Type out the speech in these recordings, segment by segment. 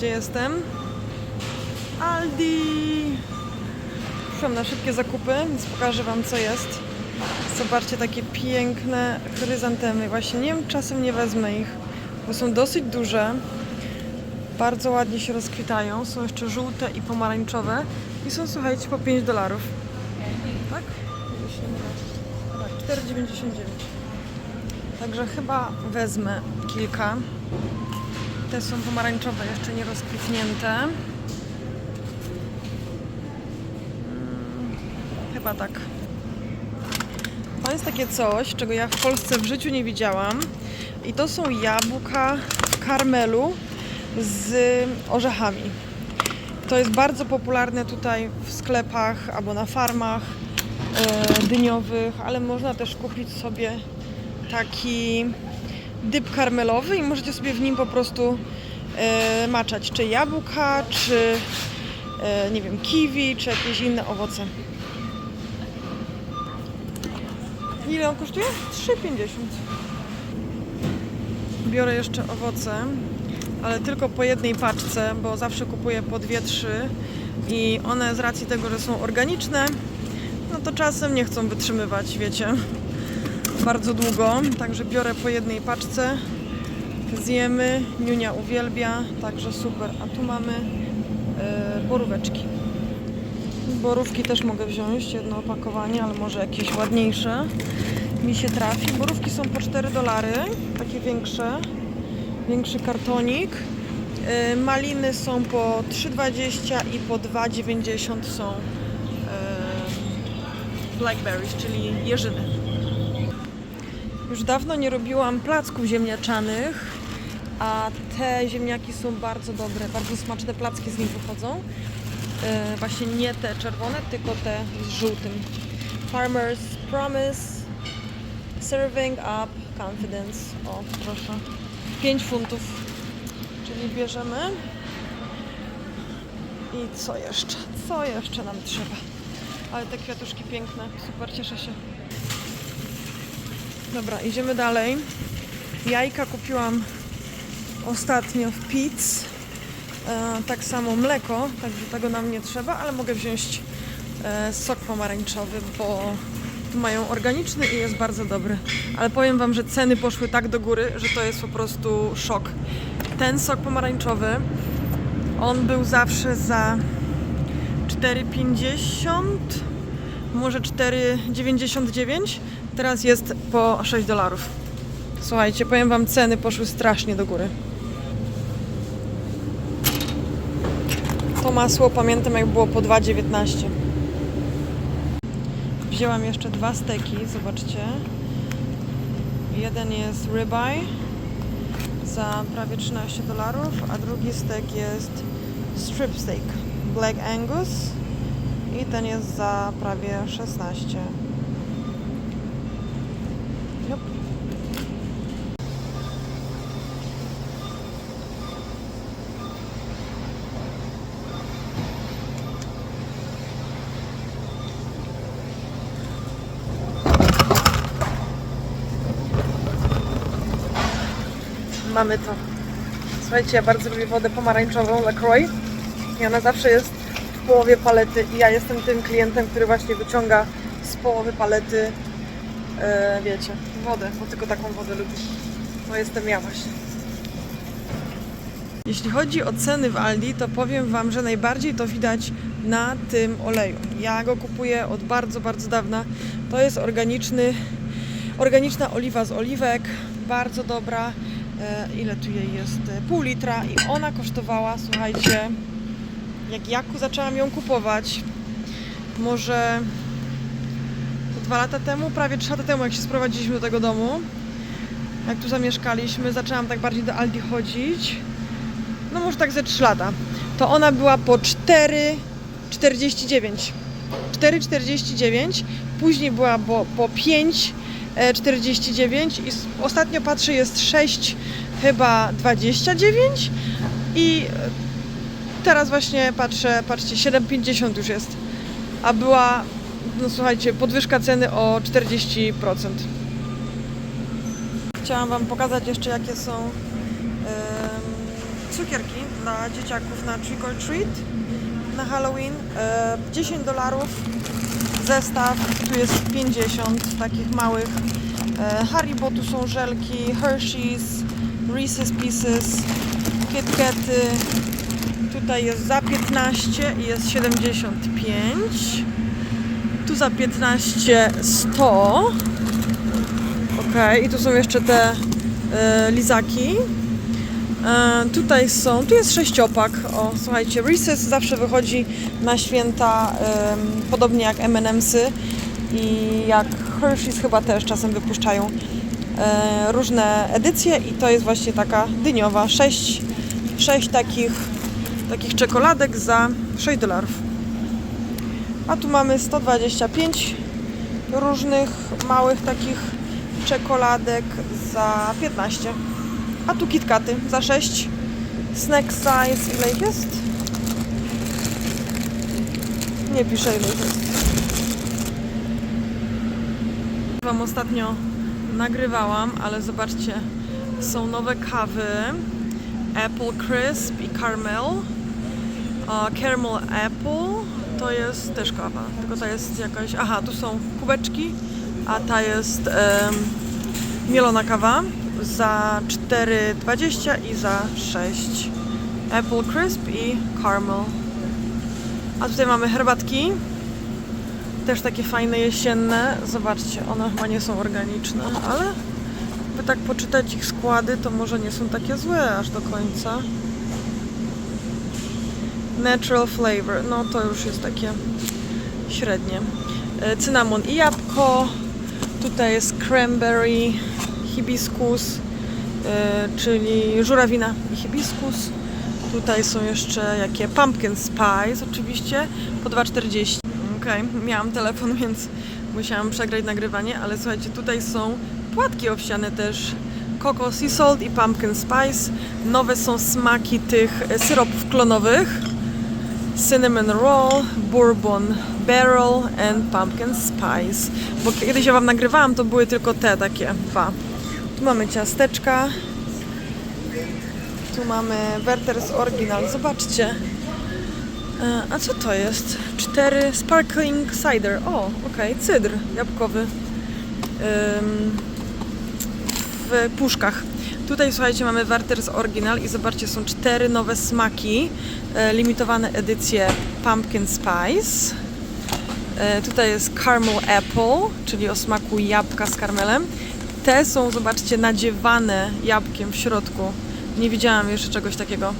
gdzie jestem. Aldi! Przyszłam na szybkie zakupy, więc pokażę Wam co jest. Zobaczcie takie piękne chryzantemy. Właśnie nie wiem, czasem nie wezmę ich, bo są dosyć duże. Bardzo ładnie się rozkwitają. Są jeszcze żółte i pomarańczowe. I są, słuchajcie, po 5 dolarów. Tak? Jeśli nie mylę. Tak, 4,99. Także chyba wezmę kilka. Te są pomarańczowe, jeszcze nie rozkwitnięte. Mm, Chyba tak. To jest takie coś, czego ja w Polsce w życiu nie widziałam. I to są jabłka karmelu z orzechami. To jest bardzo popularne tutaj w sklepach albo na farmach e, dyniowych, ale można też kupić sobie taki dyb karmelowy i możecie sobie w nim po prostu e, maczać czy jabłka, czy e, nie wiem, kiwi, czy jakieś inne owoce. Ile on kosztuje? 3,50. Biorę jeszcze owoce, ale tylko po jednej paczce, bo zawsze kupuję po dwie, trzy i one z racji tego, że są organiczne, no to czasem nie chcą wytrzymywać, wiecie, bardzo długo, także biorę po jednej paczce, zjemy, Niunia uwielbia, także super. A tu mamy e, boróweczki. Borówki też mogę wziąć, jedno opakowanie, ale może jakieś ładniejsze mi się trafi. Borówki są po 4 dolary, takie większe, większy kartonik. E, Maliny są po 3,20 i po 2,90 są e, blackberries, czyli jeżyny. Już dawno nie robiłam placków ziemniaczanych, a te ziemniaki są bardzo dobre, bardzo smaczne placki z nich wychodzą. E, właśnie nie te czerwone, tylko te z żółtym. Farmers Promise Serving Up Confidence. O, proszę. 5 funtów. Czyli bierzemy. I co jeszcze? Co jeszcze nam trzeba? Ale te kwiatuszki piękne. Super, cieszę się. Dobra, idziemy dalej. Jajka kupiłam ostatnio w Pizz. E, tak samo mleko, także tego nam nie trzeba, ale mogę wziąć e, sok pomarańczowy, bo mają organiczny i jest bardzo dobry. Ale powiem Wam, że ceny poszły tak do góry, że to jest po prostu szok. Ten sok pomarańczowy, on był zawsze za 4,50, może 4,99, teraz jest po 6 dolarów. Słuchajcie, powiem Wam, ceny poszły strasznie do góry. To masło pamiętam jak było po 2,19. Wzięłam jeszcze dwa steki, zobaczcie. Jeden jest ribeye za prawie 13 dolarów, a drugi stek jest strip steak Black Angus i ten jest za prawie 16. Mamy to. Słuchajcie, ja bardzo lubię wodę pomarańczową LaCroix i ona zawsze jest w połowie palety i ja jestem tym klientem, który właśnie wyciąga z połowy palety, e, wiecie, wodę, bo tylko taką wodę lubię. To jestem ja właśnie. Jeśli chodzi o ceny w Aldi, to powiem Wam, że najbardziej to widać na tym oleju. Ja go kupuję od bardzo, bardzo dawna. To jest organiczny, organiczna oliwa z oliwek, bardzo dobra. E, ile tu jej jest? E, Pół litra i ona kosztowała, słuchajcie, jak ja ku- zaczęłam ją kupować, może dwa lata temu, prawie trzy lata temu, jak się sprowadziliśmy do tego domu, jak tu zamieszkaliśmy, zaczęłam tak bardziej do Aldi chodzić, no może tak ze 3 lata, to ona była po 4,49. 4,49, później była po, po 5,49 i s- ostatnio patrzę jest 6 chyba 29 i e, teraz właśnie patrzę, patrzcie 7,50 już jest, a była no słuchajcie, podwyżka ceny o 40%. Chciałam Wam pokazać jeszcze jakie są cukierki dla dzieciaków na trick or treat na Halloween. E, 10 dolarów zestaw, tu jest 50 takich małych. E, Haribo, tu są żelki, Hershey's, Reese's Pieces, Kit Katy. Tutaj jest za 15 i jest 75. Tu za 15 100. Ok, i tu są jeszcze te e, lizaki. E, tutaj są, tu jest sześciopak. O, słuchajcie, Reese's zawsze wychodzi na święta, podobnie jak M&M'sy i jak Hershey's chyba też czasem wypuszczają e, różne edycje i to jest właśnie taka dyniowa. Sześć, sześć takich, takich czekoladek za 6 dolarów. A tu mamy 125 różnych małych takich czekoladek za 15. A tu kitkaty za 6. Snack size, ile ich jest? Nie piszę ile ich jest. Wam ostatnio nagrywałam, ale zobaczcie, są nowe kawy. Apple Crisp i Caramel. A Caramel Apple to jest też kawa, tylko ta jest jakaś... Aha, tu są kubeczki, a ta jest em, mielona kawa za 4,20 i za 6. Apple Crisp i Caramel. A tutaj mamy herbatki. Też takie fajne jesienne. Zobaczcie, one chyba nie są organiczne, ale by tak poczytać ich składy, to może nie są takie złe aż do końca. Natural flavor, no to już jest takie średnie. E, Cynamon i jabłko. Tutaj jest cranberry, hibiskus, e, czyli żurawina i hibiskus. Tutaj są jeszcze jakie pumpkin spice oczywiście po 2,40. Okej, miałam telefon, więc musiałam przegrać nagrywanie, ale słuchajcie, tutaj są płatki owsiane też. Coco Sea Salt i Pumpkin Spice. Nowe są smaki tych syropów klonowych. Cinnamon Roll, Bourbon Barrel and Pumpkin Spice. Bo kiedyś ja Wam nagrywałam, to były tylko te takie dwa. Tu mamy ciasteczka. Tu mamy Werther's Original. Zobaczcie. E, A co to jest? Cztery Sparkling Cider. O, okej, cydr jabłkowy. W puszkach. Tutaj słuchajcie, mamy Werther's Original i zobaczcie, są cztery nowe smaki, e, limitowane edycje Pumpkin Spice. E, tutaj jest Caramel Apple, czyli o smaku jabłka z karmelem. Te są, zobaczcie, nadziewane jabłkiem w środku. Nie widziałam jeszcze czegoś takiego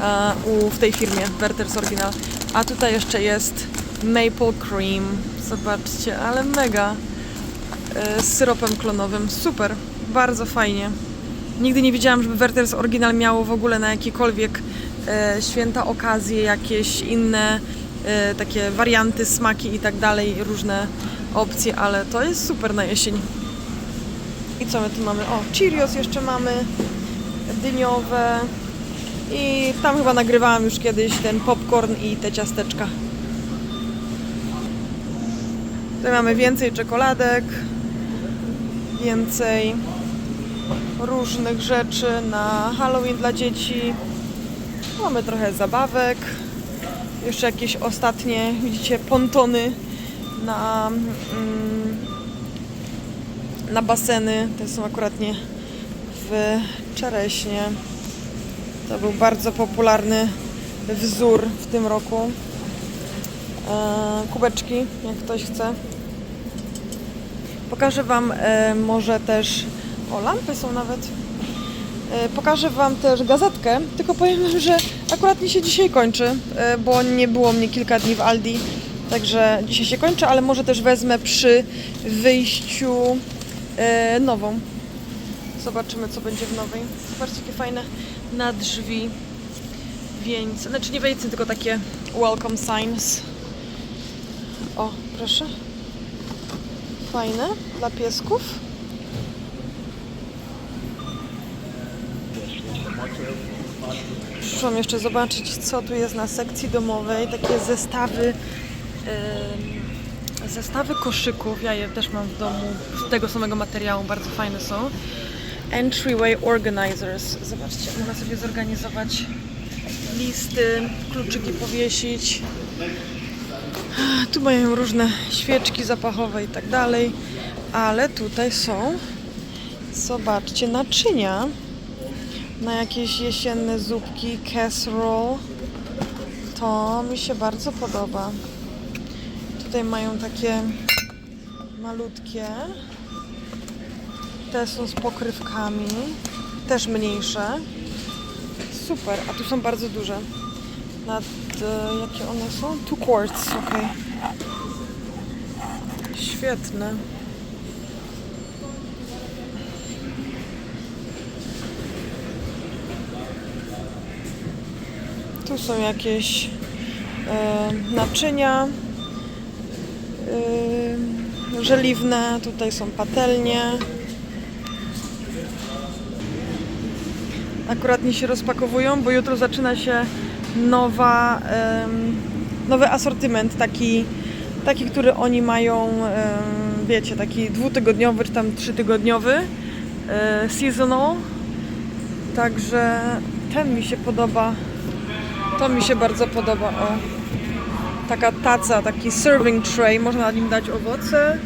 e, u, w tej firmie, Werther's Original. A tutaj jeszcze jest Maple Cream. Zobaczcie, ale mega. E, z syropem klonowym. Super, bardzo fajnie. Nigdy nie widziałam, żeby Werther's Original miało w ogóle na jakiekolwiek e, święta okazje jakieś inne takie warianty, smaki i tak dalej, różne opcje, ale to jest super na jesień. I co my tu mamy? O, Cheerios jeszcze mamy, dyniowe i tam chyba nagrywałam już kiedyś ten popcorn i te ciasteczka. Tutaj mamy więcej czekoladek, więcej różnych rzeczy na Halloween dla dzieci. Mamy trochę zabawek. Jeszcze jakieś ostatnie, widzicie, pontony na, mm, na baseny. Te są akurat nie w czereśnie. To był bardzo popularny wzór w tym roku. E, kubeczki, jak ktoś chce. Pokażę Wam e, może też. O, lampy są nawet. E, pokażę Wam też gazetkę, tylko powiem Wam, że akurat mi się dzisiaj kończy, e, bo nie było mnie kilka dni w Aldi, także dzisiaj się kończy, ale może też wezmę przy wyjściu e, nową. Zobaczymy, co będzie w nowej. Zobaczcie, jakie fajne na drzwi wieńce. Znaczy nie wieńce, tylko takie welcome signs. O, proszę. Fajne dla piesków. Przyszłam jeszcze zobaczyć, co tu jest na sekcji domowej. Takie zestawy, em, zestawy koszyków. Ja je też mam w domu z tego samego materiału, bardzo fajne są. Entryway Organizers. Zobaczcie, można sobie zorganizować listy, kluczyki powiesić. Tu mają różne świeczki zapachowe i tak dalej, ale tutaj są, zobaczcie, naczynia na jakieś jesienne zupki, casserole. To mi się bardzo podoba. Tutaj mają takie malutkie. Te są z pokrywkami, też mniejsze. Super, a tu są bardzo duże. Nad, e, jakie one są? Two quarts, ok. Świetne. Tu są jakieś e, naczynia żeliwne, tutaj są patelnie. Akurat nie się rozpakowują, bo jutro zaczyna się nowa, nowy asortyment, taki, taki, który oni mają, wiecie, taki dwutygodniowy czy tam trzytygodniowy, e, seasonal. Także ten mi się podoba. To mi się bardzo podoba. O. Taka taca, taki serving tray. Można na nim dać owoce,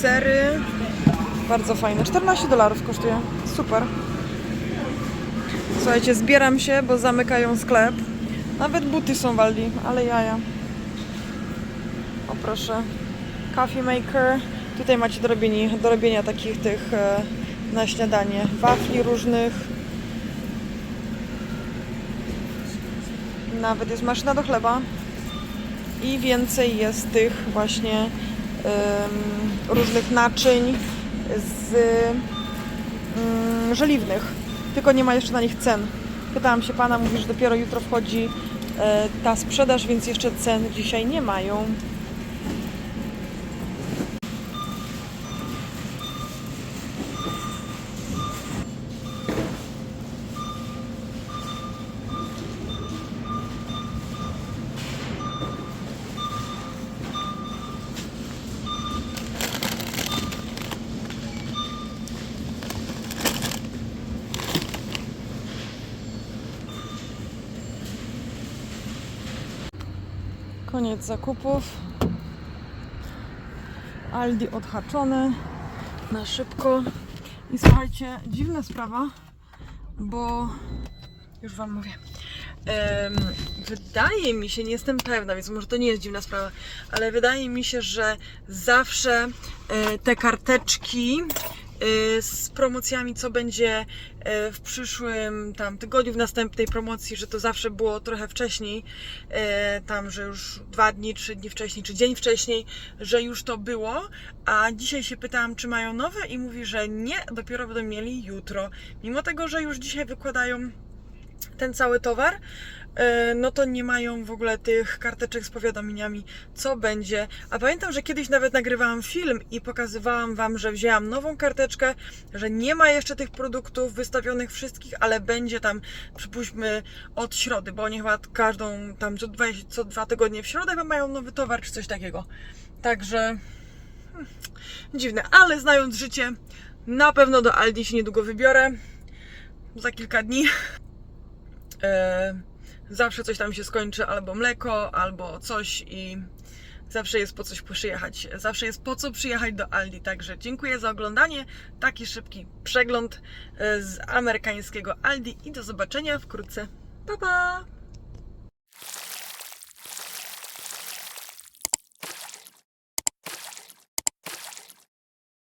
sery. Bardzo fajne. 14 dolarów kosztuje. Super. Słuchajcie, zbieram się, bo zamykają sklep. Nawet buty są w Aldi, ale jaja. O proszę. Coffee maker. Tutaj macie do robienia, do robienia takich tych e, na śniadanie. Wafli różnych. Nawet jest maszyna do chleba. I więcej jest tych właśnie em, różnych naczyń z mm, żeliwnych. Tylko nie ma jeszcze na nich cen. Pytałam się pana, mówi, że dopiero jutro wchodzi e, ta sprzedaż, więc jeszcze cen dzisiaj nie mają. Koniec zakupów. Aldi odhaczone na szybko. I słuchajcie, dziwna sprawa, bo już Wam mówię. Wydaje mi się, nie jestem pewna, więc może to nie jest dziwna sprawa, ale wydaje mi się, że zawsze e, te karteczki z promocjami, co będzie e, w przyszłym tam tygodniu, w następnej promocji, że to zawsze było trochę wcześniej, e, tam, że już dwa dni, trzy dni wcześniej, czy dzień wcześniej, że już to było, a dzisiaj się pytałam, czy mają nowe i mówi, że nie, dopiero będą mieli jutro. Mimo tego, że już dzisiaj wykładają ten cały towar, no to nie mają w ogóle tych karteczek z powiadomieniami, co będzie. A pamiętam, że kiedyś nawet nagrywałam film i pokazywałam Wam, że wzięłam nową karteczkę, że nie ma jeszcze tych produktów wystawionych wszystkich, ale będzie tam, przypuśćmy, od środy, bo oni chyba każdą tam co dwa, co dwa tygodnie w środę chyba mają nowy towar, czy coś takiego. Także hmm, dziwne, ale znając życie, na pewno do Aldi się niedługo wybiorę. Za kilka dni. E, zawsze coś tam się skończy, albo mleko, albo coś i zawsze jest po coś przyjechać. Zawsze jest po co przyjechać do Aldi. Także dziękuję za oglądanie. Taki szybki przegląd e, z amerykańskiego Aldi i do zobaczenia wkrótce. Pa pa!